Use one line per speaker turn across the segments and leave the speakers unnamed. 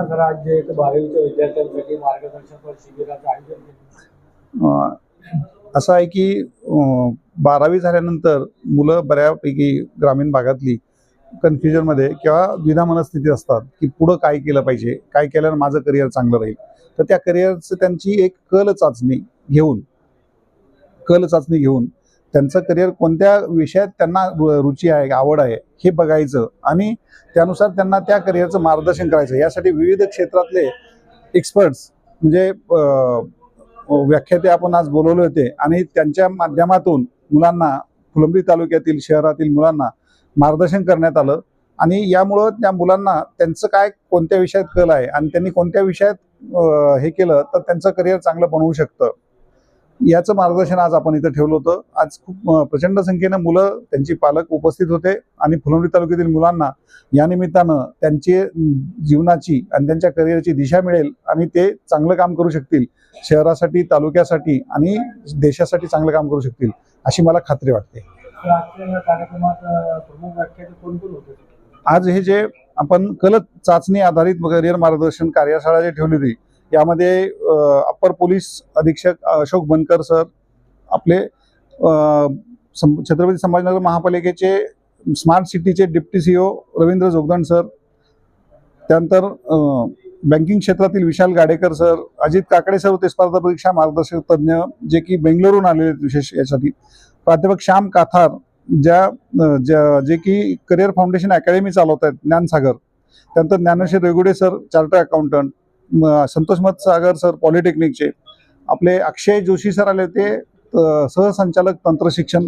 ना आज जे एक बारावीच्या विद्यार्थ्यांसाठी मार्गदर्शनपर शिबिराचं आयोजन केलं.
असं आहे की बारावी झाल्यानंतर मुलं बऱ्यापैकी ग्रामीण भागातली कन्फ्युजनमध्ये किंवा द्विधा मनस्थिती असतात की पुढं काय केलं पाहिजे काय केल्यानं माझं करिअर चांगलं राहील. तर त्या करिअरचं त्यांची एक कल चाचणी घेऊन कल चाचणी घेऊन त्यांचं करिअर कोणत्या विषयात त्यांना रुची आहे आवड आहे हे बघायचं आणि त्यानुसार त्यांना त्या करिअरचं मार्गदर्शन करायचं. यासाठी विविध क्षेत्रातले एक्सपर्ट्स म्हणजे व्याख्याते आपण आज बोलवले होते आणि त्यांच्या माध्यमातून मुलांना फुलंब्री तालुक्यातील शहरातील मुलांना मार्गदर्शन करण्यात आलं आणि यामुळं त्या मुलांना त्यांचं काय कोणत्या विषयात कल आहे आणि त्यांनी कोणत्या विषयात हे केलं तर त्यांचं करिअर चांगलं बनवू शकतं. याचं मार्गदर्शन आज आपण इथं ठेवलं होतं. आज खूप प्रचंड संख्येनं मुलं त्यांची पालक उपस्थित होते आणि फुलंब्री तालुक्यातील मुलांना या निमित्तानं त्यांची जीवनाची आणि त्यांच्या करिअरची दिशा मिळेल आणि ते चांगलं काम करू शकतील. शहरासाठी तालुक्यासाठी आणि देशासाठी चांगलं काम करू शकतील अशी मला खात्री वाटते. आज हे जे आपण कलत चाचणी आधारित करिअर मार्गदर्शन कार्यशाळा जे ठेवली होती यामध्ये अप्पर पोलीस अधीक्षक अशोक बनकर सर आपले छत्रपती संभाजीनगर महापालिकेचे smart सिटीचे deputy CO Ravindra Jogdand sir त्यानंतर बँकिंग क्षेत्रातील विशाल गाडेकर सर अजित काकडे सर होते स्पर्धा परीक्षा मार्गदर्शक तज्ज्ञ जे की बेंगलोरहून आलेले आहेत विशेष यासाठी. प्राध्यापक श्याम काथार ज्या ज्या जे की करिअर फाउंडेशन अकॅडमी चालवत आहेत ज्ञानसागर. त्यानंतर Dnyaneshwar Regude sir chartered accountant. Santosh Matsagar sir पॉलिटेक्निकचे. आपले अक्षय जोशी सर आले होते सहसंचालक तंत्रशिक्षण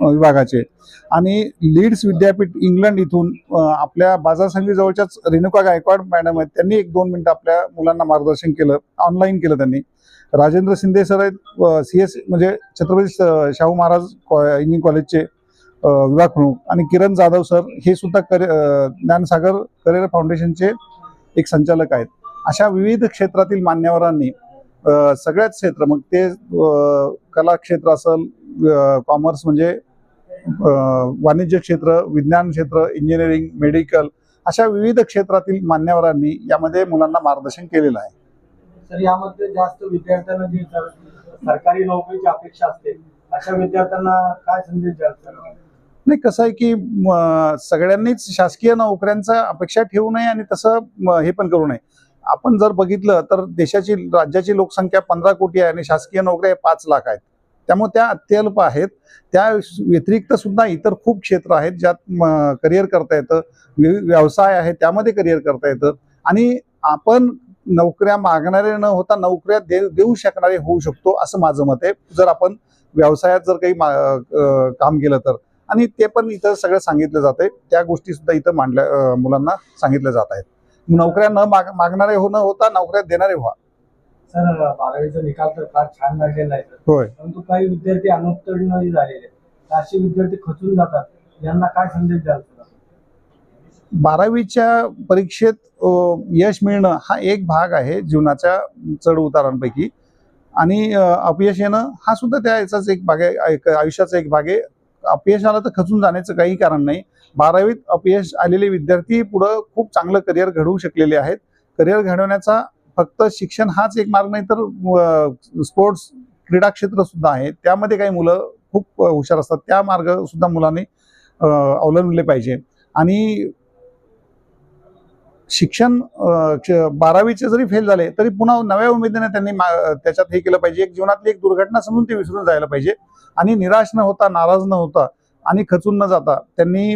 विभागाचे. आणि लीड्स विद्यापीठ इंग्लंड इथून आपल्या बाजार संघी रेणुका गायकवाड मॅडम आहेत त्यांनी एक दोन मिनटं आपल्या मुलांना मार्गदर्शन केलं ऑनलाईन केलं त्यांनी. राजेंद्र शिंदे सर आहेत सी एस म्हणजे छत्रपती शाहू महाराज कॉ- इंजिनिअरिंग कॉलेजचे विभाग प्रमुख. आणि किरण जाधव सर हे सुद्धा करे ज्ञानसागर करिअर फाउंडेशनचे एक संचालक आहेत. अशा विविध क्षेत्रातील मान्यवरांनी सगळ्याच क्षेत्र मग ते कला क्षेत्र असेल कॉमर्स म्हणजे वाणिज्य क्षेत्र विज्ञान क्षेत्र इंजिनिअरिंग मेडिकल अशा विविध क्षेत्रातील मान्यवरांनी यामध्ये मुलांना मार्गदर्शन केलेलं आहे.
तर यामध्ये जास्त विद्यार्थ्यांना जी सर- सरकारी नोकरीची अपेक्षा असते अशा विद्यार्थ्यांना काय संदेश द्याल
नाही कसं आहे की सगळ्यांनीच शासकीय नोकऱ्यांचा अपेक्षा ठेवू नये आणि तसं हे पण करू नये. आपण जर बघितलं तर देशाची राज्याची लोकसंख्या पंधरा कोटी आहे आणि शासकीय नोकऱ्या पाच लाख आहेत. त्यामुळे त्या अत्यल्प आहेत. त्या व्यतिरिक्त सुद्धा इतर खूप क्षेत्र आहेत ज्यात करिअर करता येतं. व्यवसाय आहे त्यामध्ये करिअर करता येतं. आणि आपण नोकऱ्या मागणारे न होता नोकऱ्या दे देऊ शकणारे होऊ शकतो असं माझं मत आहे. जर आपण व्यवसायात जर काही मा- काम केलं तर. आणि ते पण इथं सगळं सांगितलं जात आहे त्या गोष्टी सुद्धा इथं मांडल्या मुलांना सांगितल्या जात आहेत. नोकऱ्या न माग मागणारे हो न होता नोकऱ्या देणारे व्हा.
सर बारावीचा निकाल तर फार छान लागलेला आहे
होय.
परंतु काही विद्यार्थी अनुत्तीर्णही झालेले आहेत. असे विद्यार्थी खचून जातात. यांना काय संदेश द्याल
बारावीच्या परीक्षेत यश मिळणं हा एक भाग आहे जीवनाच्या चढ उतारांपैकी. आणि अपयश येणं हा सुद्धा त्या याचाच एक भाग आहे आयुष्याचा एक भाग आहे. अपयश आलं तर खचून जाण्याचं काही कारण नाही. बारावीत अपयश आलेले विद्यार्थी पुढं खूप चांगलं करिअर घडवू शकलेले आहेत. करिअर घडवण्याचा फक्त शिक्षण हाच एक मार्ग नाही तर स्पोर्ट्स क्रीडा क्षेत्र सुद्धा आहे. त्यामध्ये काही मुलं खूप हुशार असतात. त्या मार्ग सुद्धा मुलांनी अवलंबले पाहिजे. आणि शिक्षण बारावीचे जरी फेल झाले तरी पुन्हा नव्या उमेदीने त्यांनी त्याच्यात हे केलं पाहिजे. एक जीवनातली एक दुर्घटना समजून ते विसरून जायला पाहिजे. आणि निराश न होता नाराज न होता आणि खचून न जाता त्यांनी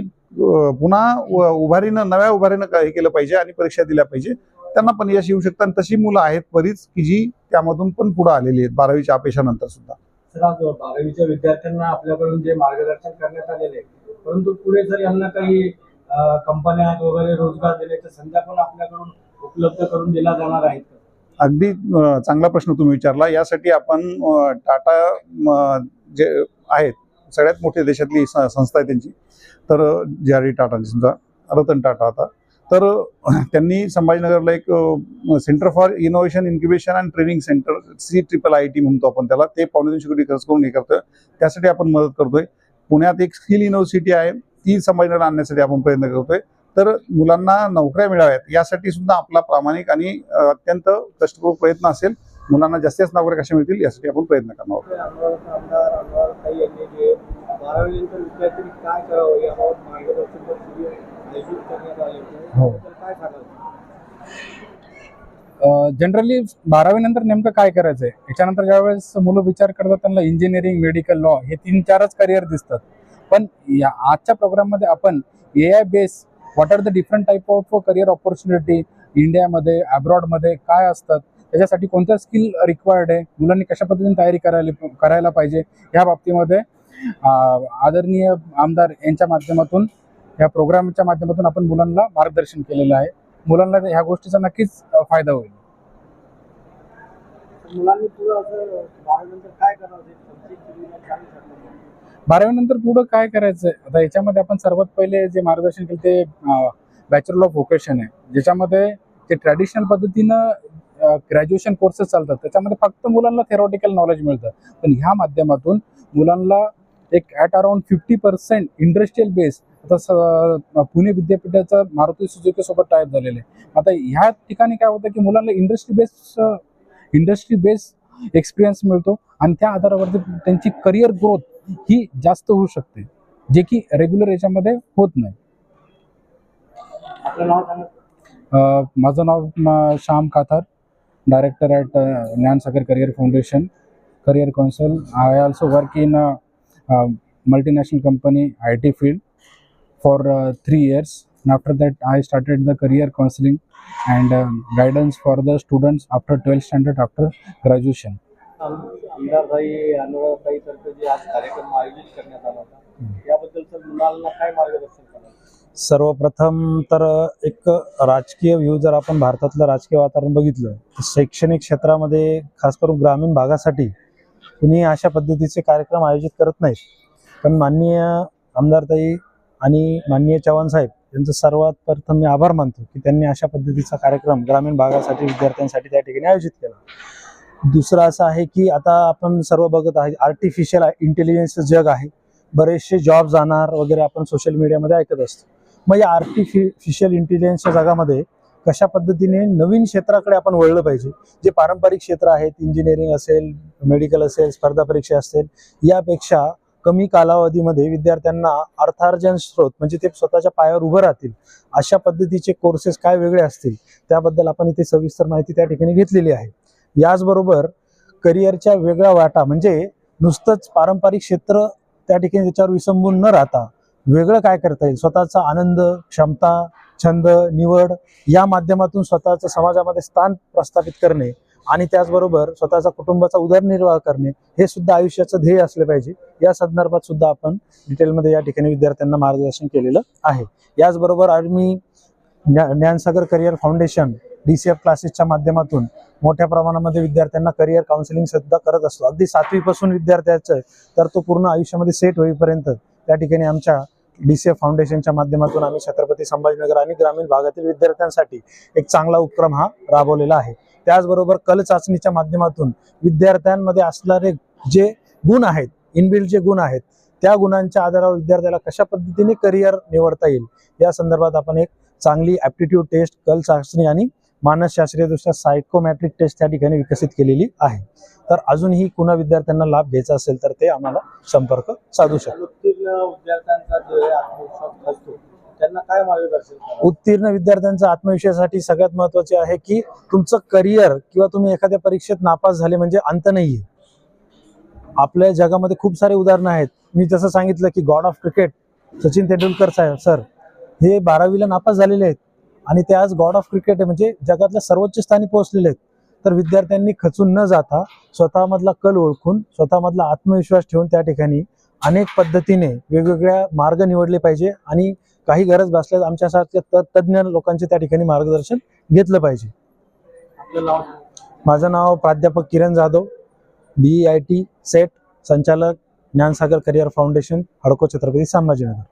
पुन्हा उभारीनं नव्या उभारीनं हे केलं पाहिजे आणि परीक्षा दिल्या पाहिजे. त्यांना पण यश येऊ शकतं आणि तशी मुलं आहेत बरीच की जी त्यामधून पण पुढे आलेली आहेत बारावीच्या अपेक्षानंतर सुद्धा.
बारावीच्या विद्यार्थ्यांना आपल्याकडून जे मार्गदर्शन करण्यात आलेले परंतु पुढे जर यांना काही कंपन्या वगैरे रोजगार देण्याच्या संध्या पण आपल्याकडून उपलब्ध करून दिल्या जाणार आहेत
अगदी चांगला प्रश्न तुम्ही विचारला. यासाठी आपण टाटा जे आहेत सगळ्यात मोठी देशातली संस्था आहे त्यांची. तर जे आर डी टाटा समजा रतन टाटा आता. तर त्यांनी संभाजीनगरला एक centre for innovation incubation and training centre C triple I T म्हणतो आपण त्याला. ते पावणे दोनशे कोटी खर्च करून हे करतोय. त्यासाठी आपण मदत करतोय. पुण्यात एक स्किल युनिव्हर्सिटी आहे. ती समाजाला आणण्यासाठी आपण प्रयत्न करतोय. तर मुलांना नोकऱ्या मिळाव्यात यासाठी सुद्धा आपला प्रामाणिक आणि अत्यंत कष्टपूर्वक प्रयत्न असेल. मुलांना जास्तीत जास्त नोकऱ्या कशा मिळतील यासाठी आपण प्रयत्न करणार आहोत.
हो. जनरली बारावी नंतर नेमकं काय करायचंय? याच्यानंतर ज्यावेळेस मुलं विचार करतात त्यांना इंजिनिअरिंग मेडिकल लॉ हे तीन चारच करिअर दिसतात. पण या आजच्या प्रोग्राममध्ये आपण A I base what are the different type of career opportunity इंडियामध्ये अब्रॉडमध्ये काय असतात त्याच्यासाठी कोणत्या स्किल रिक्वायर्ड आहे मुलांनी कशा पद्धतीने तयारी करायला करायला पाहिजे या बाबतीमध्ये आदरणीय आमदार यांच्या माध्यमातून या प्रोग्रामच्या माध्यमातून आपण मुलांना मार्गदर्शन केलेलं आहे. मुलांना ह्या गोष्टीचा नक्कीच फायदा होईल.
मुलांनी पुढं असं काय करावं बारावीनंतर
बारावी नंतर पुढं काय करायचं आता याच्यामध्ये आपण सर्वात पहिले जे मार्गदर्शन केलं ते बॅचलर ऑफ व्होकेशन आहे. ज्याच्यामध्ये जे ट्रॅडिशनल पद्धतीनं ग्रॅज्युएशन कोर्सेस चालतात त्याच्यामध्ये फक्त मुलांना थेरॉटिकल नॉलेज मिळतं. पण ह्या माध्यमातून मुलांना एक at around fifty percent industrial base आता पुणे विद्यापीठाचं मारुती सुजुकी सोबत टाईप झालेले आहे. आता ह्या ठिकाणी काय होतं की मुलांना industry base industry base experience मिळतो आणि त्या आधारावरती त्यांची करिअर ग्रोथ ही जास्त होऊ शकते जे की रेग्युलर याच्यामध्ये होत नाही. माझं नाव Shyam Kathar director at Dnyansagar career foundation career counsel I also work in multinational company I T field for three years after that I started the career counselling and guidance for the students after twelfth standard after graduation
अनुराधाई तर्फे जे आज कार्यक्रम आयोजित करण्यात आला होता याबद्दल sir मुलांना काय मार्गदर्शन कराल?
सर्वप्रथम तर एक राजकीय व्ह्यू जर आपण भारतातलं राजकीय वातावरण बघितलं तर शैक्षणिक क्षेत्रामध्ये खास करून ग्रामीण भागासाठी कुणी अशा पद्धतीचे कार्यक्रम आयोजित करत नाहीत. पण माननीय आमदारताई आणि माननीय चव्हाण साहेब यांचं सर्वात प्रथम मी आभार मानतो की त्यांनी अशा पद्धतीचा कार्यक्रम ग्रामीण भागासाठी विद्यार्थ्यांसाठी त्या ठिकाणी आयोजित केला. दुसरं असं आहे की आता आपण सर्व बघत आहे आर्टिफिशियल इंटेलिजन्सचं जग आहे. बरेचसे जॉब जाणार वगैरे आपण सोशल मीडियामध्ये ऐकत असतो. मग या आर्टिफिशियल इंटेलिजन्सच्या जगामध्ये कशा पद्धतीने नवीन क्षेत्राकडे आपण वळलं पाहिजे? जे पारंपरिक क्षेत्र आहेत इंजिनिअरिंग असेल मेडिकल असेल स्पर्धा परीक्षा असेल यापेक्षा कमी कालावधीमध्ये विद्यार्थ्यांना अर्थार्जन स्रोत म्हणजे ते स्वतःच्या पायावर उभं राहतील. अशा पद्धतीचे कोर्सेस काय वेगळे असतील त्याबद्दल आपण इथे सविस्तर माहिती त्या ठिकाणी घेतलेली आहे. याचबरोबर करिअरच्या वेगळ्या वाटा म्हणजे नुसतंच पारंपरिक क्षेत्र त्या ठिकाणी त्याच्यावर विसंबून न राहता वेगळं काय करता येईल? स्वतःचा आनंद क्षमता छंद निवड या माध्यमातून स्वतःचं समाजामध्ये स्थान प्रस्थापित करणे आणि त्याचबरोबर स्वतःचा कुटुंबाचा उदरनिर्वाह करणे हे सुद्धा आयुष्याचं ध्येय असले पाहिजे. या संदर्भात सुद्धा आपण डिटेलमध्ये या ठिकाणी विद्यार्थ्यांना मार्गदर्शन केलेलं आहे. याचबरोबर आम्ही ज्ञा- Dnyansagar career foundation D C F क्लासेसच्या माध्यमातून मोठ्या प्रमाणामध्ये विद्यार्थ्यांना करिअर काउन्सिलिंग सुद्धा करत असतो. अगदी सातवीपासून विद्यार्थ्याचं तर तो पूर्ण आयुष्यामध्ये सेट होईपर्यंत त्या ठिकाणी आमच्या डी सी एफ फाउंडेशनच्या माध्यमातून आम्ही छत्रपती संभाजीनगर आणि ग्रामीण भागातील विद्यार्थ्यांसाठी एक चांगला उपक्रम हा राबवलेला आहे. त्याचबरोबर कल चाचणीच्या माध्यमातून विद्यार्थ्यांमध्ये असणारे जे गुण आहेत इनबिल्ड जे गुण आहेत त्या गुणांच्या आधारावर विद्यार्थ्याला कशा पद्धतीने करिअर निवडता येईल या संदर्भात आपण एक चांगली ॲप्टिट्यूड टेस्ट कल चाचणी आणि मानसशास्त्रीयदृष्ट्या सायकोमॅट्रिक टेस्ट त्या ठिकाणी विकसित केलेली आहे. तर अजूनही कुणा विद्यार्थ्यांना लाभ घ्यायचा असेल तर ते आम्हाला संपर्क साधू
विद्यार्थ्यांचा असतो त्यांना काय कराल
उत्तीर्ण विद्यार्थ्यांचा आत्मविश्वासासाठी सगळ्यात महत्त्वाचे आहे की तुमचं करिअर किंवा तुम्ही एखाद्या परीक्षेत नापास झाले म्हणजे अंत नाहीये. आपल्या जगामध्ये खूप सारे उदाहरणं आहेत. मी जसं सांगितलं की God of cricket Sachin Tendulkar Saheb sir हे बारावीला नापास झालेले आहेत. आणि ते आज गॉड ऑफ क्रिकेट आहे. म्हणजे जगातल्या सर्वोच्च स्थानी पोहोचलेले आहेत. तर विद्यार्थ्यांनी खचून न जाता स्वतःमधला कल ओळखून स्वतःमधला आत्मविश्वास ठेवून त्या ठिकाणी अनेक पद्धतीने वेगवेगळ्या मार्ग निवडले पाहिजे आणि काही गरज भासल्यास आमच्यासारख्या तज्ज्ञ लोकांचे त्या ठिकाणी मार्गदर्शन घेतलं पाहिजे. माझं नाव प्राध्यापक Kiran Jadhav. B I T SET संचालक ज्ञानसागर करिअर फाउंडेशन हडको छत्रपती संभाजीनगर.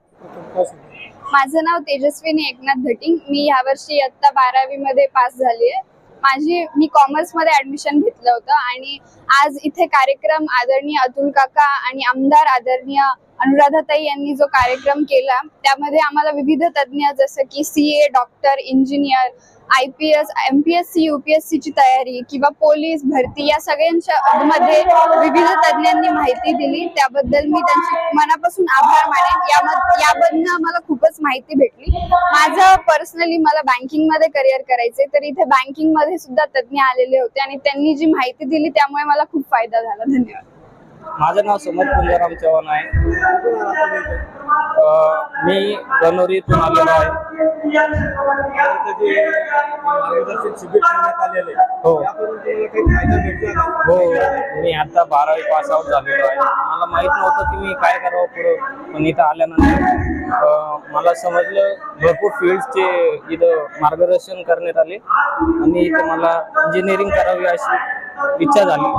माझं नाव तेजस्विनी एकनाथ धटिंग मी यावर्षी इयत्ता बारावी मध्ये पास झाली आहे. माझी मी कॉमर्समध्ये ऍडमिशन घेतलं होतं आणि आज इथे कार्यक्रम आदरणीय अतुल काका आणि आमदार आदरणीय अनुराधाताई यांनी जो कार्यक्रम केला त्यामध्ये आम्हाला विविध तज्ज्ञ जसं की C A doctor engineer I P S M P S C U P S सीची तयारी किंवा पोलीस भरती या सगळ्यांच्या मध्ये विविध तज्ज्ञांनी माहिती दिली. त्याबद्दल मी त्यांचे मनापासून आभार मानेन. यामध्ये याबद्दल मला खूपच माहिती भेटली. माझं पर्सनली मला बँकिंगमध्ये करिअर करायचंय. तर इथे बँकिंगमध्ये सुद्धा तज्ज्ञ आलेले होते आणि त्यांनी जी माहिती दिली त्यामुळे मला खूप फायदा झाला. धन्यवाद.
माझं नाव समर्थ पुंजाराम चव्हाण आहे मी गणोरीतून आलेलो आहे
जे मार्गदर्शन शिबिर ठेवण्यात
हो.
तुम्हाला काही फायदा भेटला का?
हो मी आता बारावी पास आउट झालेलो आहे मला माहीत नव्हतं की मी काय करावं पुढं पण इथं आल्यानंतर मला समजलं भरपूर फील्डचे इथं मार्गदर्शन करण्यात आले आणि इथं मला इंजिनिअरिंग करावी अशी इच्छा झाली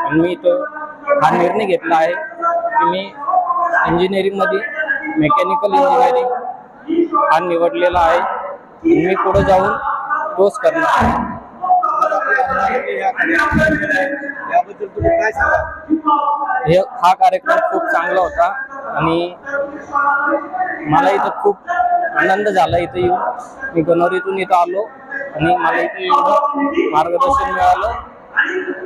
आणि मी इथं हा निर्णय घेतला आहे की मी इंजिनिअरिंगमध्ये मेकॅनिकल इंजिनिअरिंग हा निवडलेला आहे. मी पुढे जाऊन तोच करणार आहे.
तुम्ही
हे हा कार्यक्रम खूप चांगला होता आणि मला इथं खूप आनंद झाला इथं येऊन. मी गणोरीतून इथं आलो आणि मला इथं येऊन मार्गदर्शन मिळालं.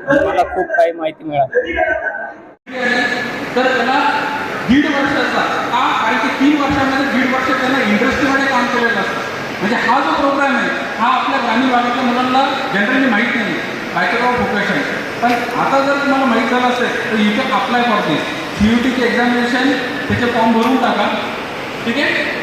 मला खूप काही माहिती मिळाली.
तर त्याला दीड वर्षाचा हा काही ते तीन वर्षामध्ये दीड वर्ष त्याला इंडस्ट्रीमध्ये काम केलेलं असतं. म्हणजे हा जो प्रोग्राम आहे हा आपल्या ग्रामीण भागातल्या मुलांना जनरली माहीत नाही. बॅचलर ऑफ प्रोफेशन पण आता जर तुम्हाला माहीत झालं असेल तर इथे अप्लाय करते. सी यू टीचे एक्झामिनेशन त्याचे फॉर्म भरून टाका. ठीक आहे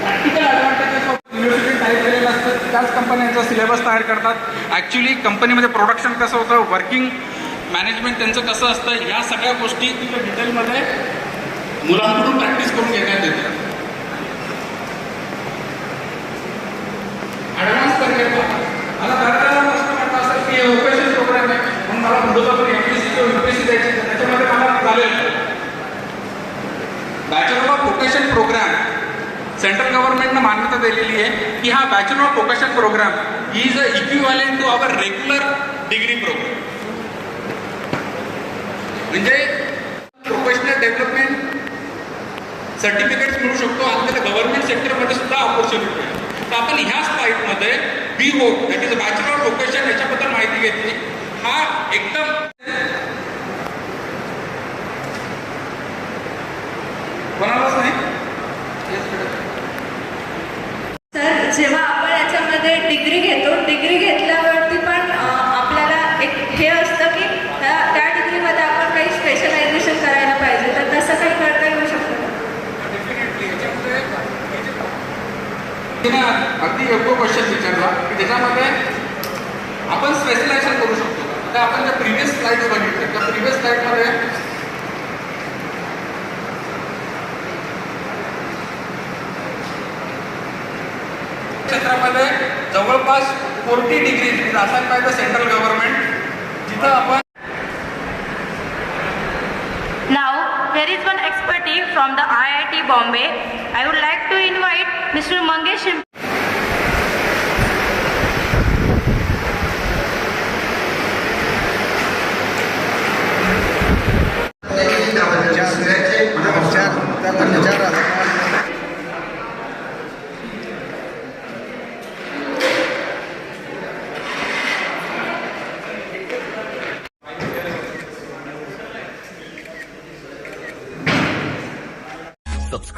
practical advantages of university type केलेलं असतं त्याच कंपन्यांचा सिलेबस तयार करतात. ॲक्च्युली कंपनीमध्ये प्रोडक्शन कसं होतं वर्किंग मॅनेजमेंट त्यांचं कसं असतं या सगळ्या गोष्टी तिथे डिटेलमध्ये मुलांकडून प्रॅक्टिस करून घेण्यात येते ॲडव्हान्स करिअर आता बऱ्याच प्रश्न म्हटलं असेल की ओपेशन प्रोग्राम आहे म्हणून मला पुढे जाऊन एम पी सी किंवा यू पी सी द्यायची त्याच्यामध्ये मला चालेल. Bachelor of vocation program central गव्हर्नमेंटनं मान्यता दिलेली आहे की हा bachelor of vocation program is a equivalent to our regular degree program म्हणजे प्रोफेशनल डेव्हलपमेंट सर्टिफिकेट्स मिळू शकतो आणि त्याला गव्हर्नमेंट सेक्टरमध्ये सुद्धा ऑपॉर्च्युनिटी आहे तर आपण ह्या स्लाईडमध्ये बी हो that is bachelor of vocation याच्याबद्दल माहिती घेतली. हा एकदम कोणालाच नाही
तर जेव्हा आपण याच्यामध्ये डिग्री घेतो डिग्री घेतल्यावरती पण अ, आपल्याला एक हे असतं की त्या त्या डिग्रीमध्ये आपण काही स्पेशलायझेशन करायला पाहिजे तर तसं काही करता येऊ शकतं
डेफिनेटली याच्यामध्ये तिने अगदी योग्य क्वेश्चन विचारला की त्याच्यामध्ये आपण स्पेशलायझेशन करू शकतो तर आपण ज्या प्रिव्हियस स्लाइड्स बघितले त्या प्रिव्हियस स्लाइडमध्ये क्षेत्रामध्ये जवळपास फोर्टी डिग्री असायला पाहिजे सेंट्रल गव्हर्नमेंट जिथं आपण
Now, there is one expertise from the IIT Bombay. I would like to invite Mr. Mangesh